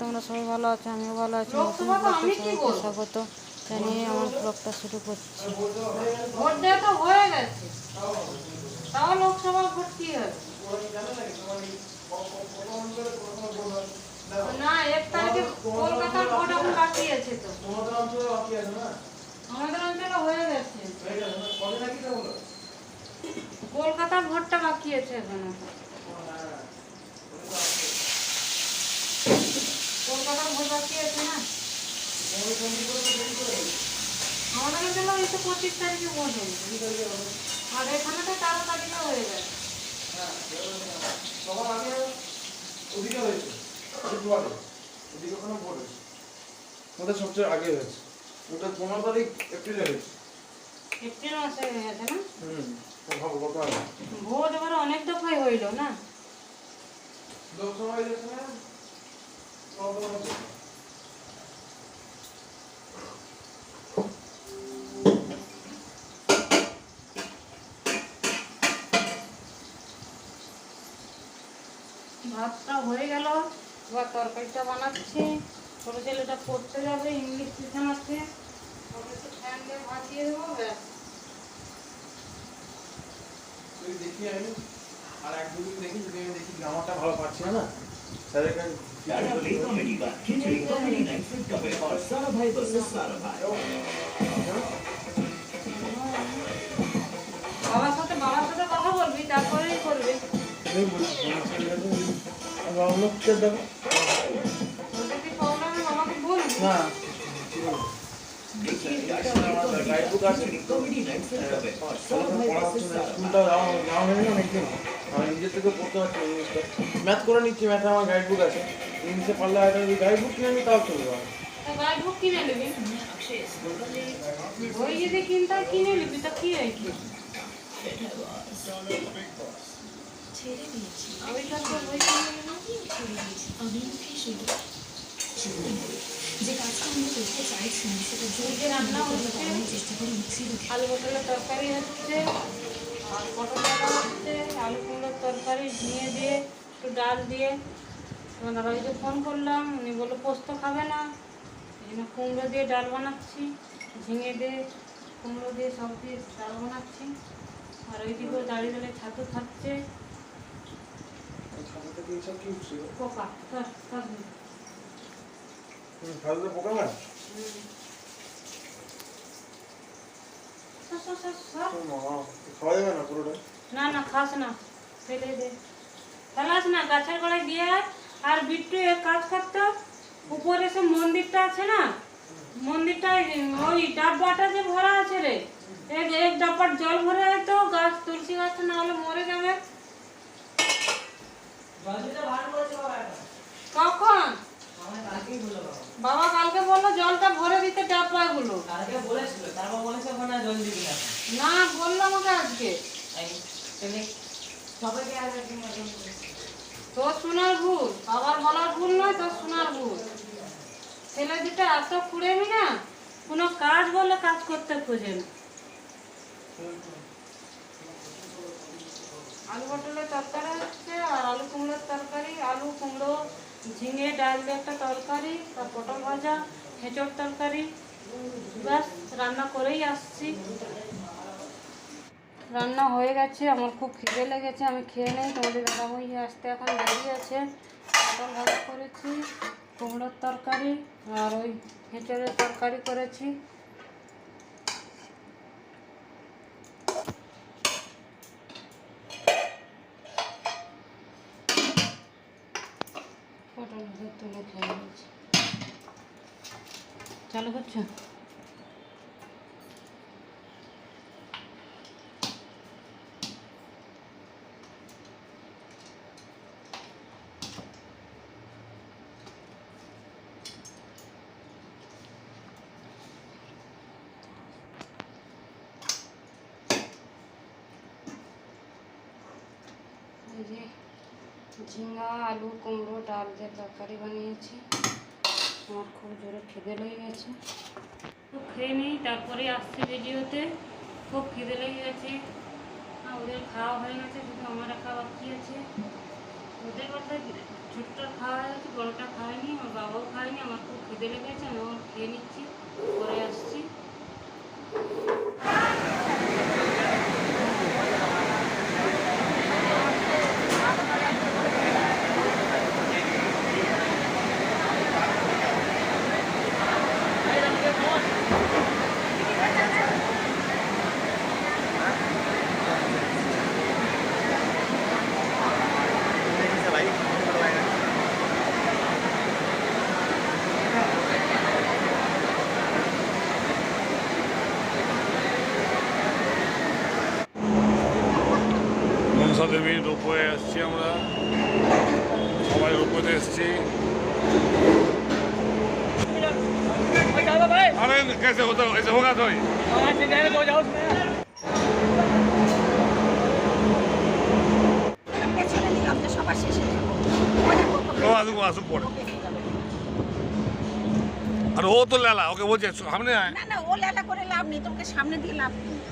তোমরা সবাই ভালো আছো আমিও ভালো আছি নতুন? স্বাগত জানিয়ে আমার ব্লগটা শুরু করছি। ভোট দেওয়া তো হয়ে গেছে। তাও লোকসভা ভোট কি হবে? না এক তারিখে কলকাতার ভোট এখন বাকি আছে তো। আমাদের অঞ্চলে হয়ে গেছে। কলকাতার ভোটটা বাকি আছে এখনও। কলকাতার বাকি আছে না? আমাদের অঞ্চলে ওই তো পঁচিশ তারিখে ভোট হবে। আর এখানে তো তেরো তারিখে হয়ে গেছে ওদের সবচেয়ে আগে হয়েছে। ওটা পনেরো তারিখ এপ্রিলে হয়েছে। এপ্রিল মাসে হয়ে গেছে না? হুম আগে ভোট এবার অনেক দফায় হইল না? লোকসভা হয়ে যাচ্ছে না কত হচ্ছে? ভাতটা হয়ে গেল। এবার তরকারিটা বানাচ্ছি। ছোটো ছেলেটা পড়তে যাবে, ইংলিশ টিউশন আছে। ফ্যান দিয়ে ভাত দেবো দেখি আমি। আর এক দুদিন দেখি দেখি জামাটা ভালো পাচ্ছি না স্যারের Darabai comedy bar. Khichdi comedy night with Kabe or Sarabhai versus Sarabhai. বাবার সাথে বাবার সাথে কথা বলবি তারপরেই করবি বাবা লোককে দেবো না পড়াশোনা স্কুলটা যাওয়া যাওয়া হয়নি অনেকদিন আমি নিজের থেকে পড়তে পারছি ইংলিশটা ম্যাথ করে নিচ্ছি ম্যাথে আমার গাইড বুক আছে। ইংলিশে পারলে একটা যদি গাইড বুক কিনে নিই তাও চলবে। আমার। গাইড বুক কিনে নিবি? বই যদি কিনতে হয় কিনে নিবি তা কি ছেড়ে দিয়েছি। আমি বই কিনে ছেড়ে দিয়েছি। আমি শুধু যে কাজটা আমি করতে চাইছি সেটা জোরকে রান্না করানোর চেষ্টা করি মিক্সির আলু পটলের তরকারি হচ্ছে আর পটল আলু কুমড়োর তরকারি ঝিঙে দিয়ে একটু ডাল দিয়ে আমার দাদাকে ফোন করলাম উনি বলল পোস্ত খাবে না এই জন্য কুমড়ো দিয়ে ডাল বানাচ্ছি ঝিঙে দিয়ে কুমড়ো দিয়ে সব দিয়ে ডাল বানাচ্ছি আর ওইদিকেও দাঁড়িয়ে দাঁড়িয়ে ছাতু খাচ্ছে পোকা মার না না খাস না ফেলে দে ফেলাস না গাছের গোড়ায় দিয়ে। আর বিট্টু এক কাজ করতো উপরে সে মন্দিরটা আছে না মন্দিরটায় ওই ডাব্বাটা যে ভরা আছে রে এক এক ডাব্বার জল ভরে তো গাছ তুলসী গাছটা না হলে মরে যাবে কখন বাবা কালকে বলল জলটা ভরে দিতে ডাব্বাগুলো কালকে বলেছিল তারপর বলেছে ওখানে জল দিবি না। না বলল আমাকে আজকে। সবাইকে আগে। তোর শোনার ভুল বাবার বলার ভুল নয় তোর শোনার ভুল ছেলে দুটো এত কুড়েমি না কোনো কাজ বলে কাজ করতে খোঁজে না। আলু পটলের তরকারি হচ্ছে আর আলু কুমড়োর তরকারি আলু কুমড়ো ঝিঙে, ডাল দিয়ে একটা তরকারি বা পটল ভাজা হেঁচড় তরকারি, ব্যাস, রান্না করেই আসছি। রান্না হয়ে গেছে, আমার খুব খিদে লেগেছে, আমি খেয়ে নেই, তোমাদের দাদাভাই আসতে এখন দাঁড়িয়ে আছে। পটল ভাজা করেছি, কুমড়োর তরকারি আর ওই হেঁচড়ের তরকারি করেছি। পটল তুলে খেয়ে নিয়েছি চালু করছ এই যে ঝিঙ্গা আলু, কুমড়ো, ডাল দিয়ে তরকারি বানিয়েছি। আমার খুব জোরে খিদে লেগে গেছে। খেয়ে নিই তারপরে আসছি ভিডিওতে। খুব খিদে লেগে গেছে। ওদের খাওয়া হয়ে গেছে, শুধু আমার খাওয়া বাকি আছে। ওদের কথা ছোটটা খাওয়া হয়েছে বড়টা খায়নি, আমার বাবাও খায়নি, আমার খুব খিদে লেগেছে আমি খেয়ে নিচ্ছি, পরে আসছি মনসা দেবীর রোপওয়ে এসছি আমরা সবাই রোপওয়েতে এসছি अरे कैसे होता ऐसे होगा तो ही পেছনে নিলাম তো সবার শেষে নেবো মজা করবো ও আসুক আসুক পড়ে আর ও তো লালা ওকে বলছে সামনে আয় না না ও লেলা করে লাভ নেই তোমাকে সামনে দিয়ে লাভ নেই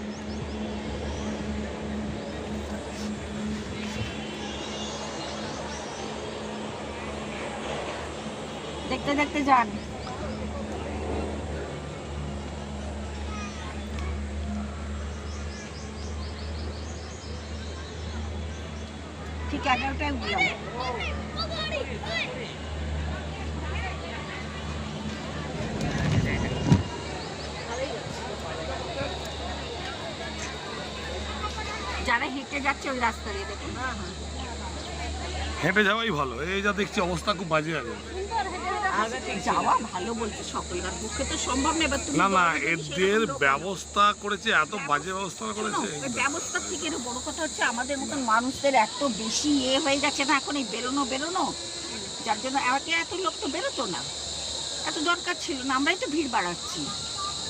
দেখতে দেখতে যান। ঠিক এগারোটায় উঠলাম। যারা হেঁটে যাচ্ছে ওই রাস্তা দিয়ে দেখুন। হেঁটে যাওয়াই ভালো। এই যা দেখছি অবস্থা খুব বাজে আছে। যাওয়া ভালো বলছে সকলকার পক্ষে তো সম্ভব না এবার না না এদের ব্যবস্থা করেছে এত বাজে ব্যবস্থা করেছে। ওই থেকে আরও বড় কথা হচ্ছে আমাদের মতন মানুষদের এত বেশি ইয়ে হয়ে গেছে না এখন এই বেরোনো বেরোনো। যার জন্য আগে এত লোক তো বেরোতো না। এত দরকার ছিল না আমরাই তো ভিড় বাড়াচ্ছি।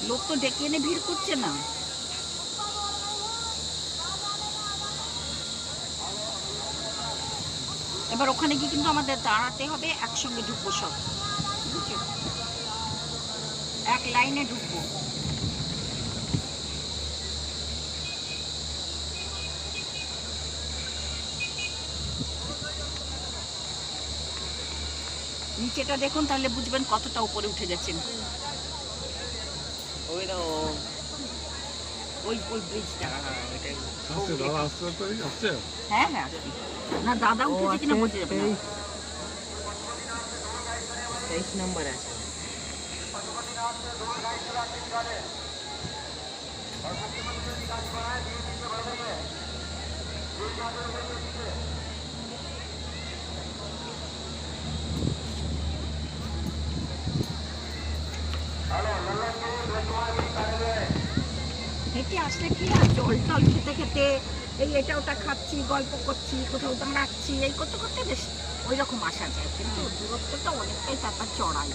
লোক তো ডেকে এনে ভিড় করছে না। এবার ওখানে গিয়ে কিন্তু আমাদের দাঁড়াতে হবে একসঙ্গে ঢুকবো সব। বুঝেছ এক লাইনে ঢুকবো। নিচেটা দেখুন তাহলে বুঝবেন কতটা উপরে উঠে গেছেন। ওই ওই ওই ব্রিজটা আসতে আসছে হ্যাঁ হ্যাঁ না দাদা উঠেছে কিনা বোঝা যাবে না। তেইশ নম্বর আছে। হেঁটে আসলে কি আর জল টল খেতে খেতে এই এটা ওটা খাচ্ছি, গল্প করছি, কোথাও দাঁড়াচ্ছি, এই করতে করতে বেশ ওই রকম আসা যায় কিন্তু দূরত্বটা অনেকটাই তারপর চড়াই।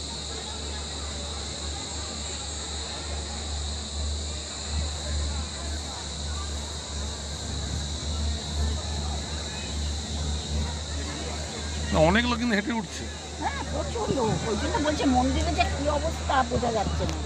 না অনেক লোক কিন্তু হেঁটে উঠছে। হ্যাঁ প্রচুর লোক ওই জন্য বলছে মন্দিরে যে কি অবস্থা বোঝা যাচ্ছে না।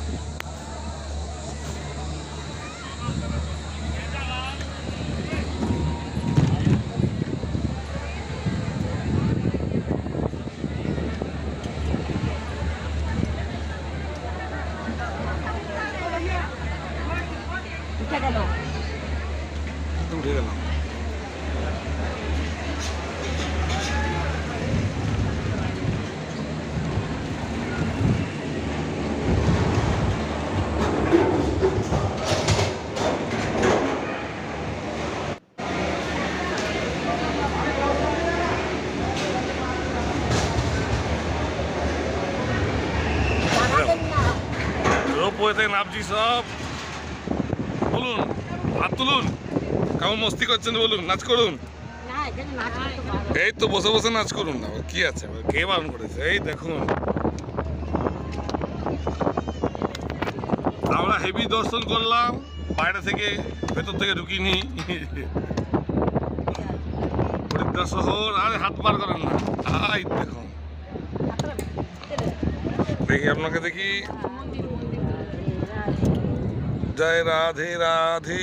গেল উঠে গেলাম দাঁড়াবেন না রোপওয়েতে নামছি সব বলুন হাত তুলুন। কেমন মস্তি করছেন বলুন, নাচ করুন। এই তো বসে বসে নাচ করুন না, কি আছে? কে বারণ করেছে? এই দেখুন। আমরা হেভি দর্শন করলাম, বাইরে থেকে ভেতর থেকে ঢুকিনি। হরিদ্বার শহর, আরে হাত বার করেন না। আই, দেখুন। দেখি আপনাকে দেখি। জয় রাধে রাধে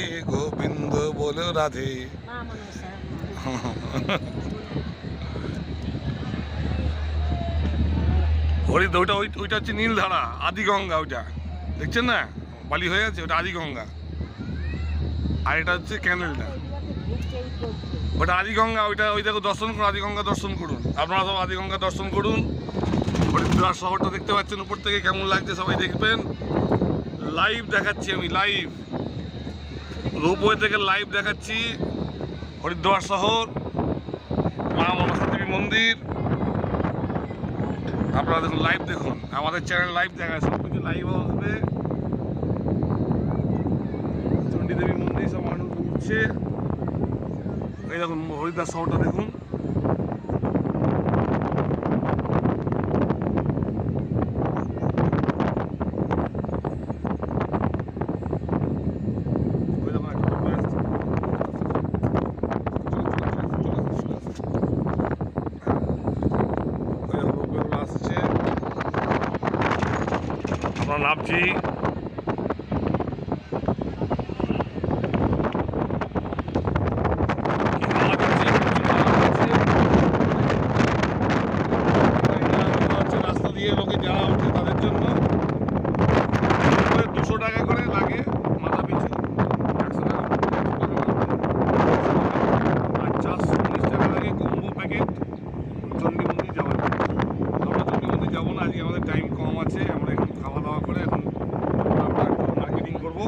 গোবিন্দ বলো রাধে হরিদ ওইটা ওই ওইটা হচ্ছে নীলধারা আদিগঙ্গা ওইটা দেখছেন না বালি হয়ে আছে ওটা আদিগঙ্গা আর এটা হচ্ছে ক্যানেলটা ওটা আদিগঙ্গা ওইটা ওই দেখো দর্শন করুন আদিগঙ্গা দর্শন করুন আপনারা সব আদিগঙ্গা দর্শন করুন হরিদ্বার শহরটা দেখতে পাচ্ছেন উপর থেকে কেমন লাগছে সবাই দেখবেন লাইভ দেখাচ্ছি আমি লাইভ রোপওয়ে থেকে লাইভ দেখাচ্ছি হরিদ্বার শহর, মা মনসা দেবী মন্দির। আপনারা দেখুন লাইভ দেখুন। আমাদের চ্যানেল লাইভ দেখায় সব কিছু লাইভ আসবে চণ্ডী দেবী মন্দির সব মানুষ ঘুরছে। এই দেখুন, হরিদ্বার শহরটা দেখুন ওই দেখুন একটা লোক আসছে। চলো, চলো, চলো, চলো, চলো, চলো। ওই দেখুন লোকগুলো আসছে আমরা নামছি রাস্তা দিয়ে লোকে যাওয়া হচ্ছে তাদের জন্য দুশো টাকা করে লাগে মাথা পিছু একশো টাকা আর চারশো উনিশ টাকা লাগে কম্বো প্যাকেট চণ্ডী মন্দির যাওয়ার জন্য আমরা চণ্ডী মন্দির যাব না আজকে আমাদের টাইম কম আছে আমরা এখন খাওয়া দাওয়া করে এখন আমরা একটু মার্কেটিং করব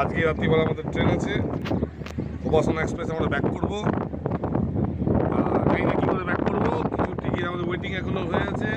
আজকে রাত্রিবেলা আমাদের ট্রেন আছে। উপাসনা এক্সপ্রেস আমরা ব্যাক করব। আর জানি না কী করে ব্যাক করব? কিছু টিকিট আমাদের ওয়েটিং এখনও হয়ে আছে।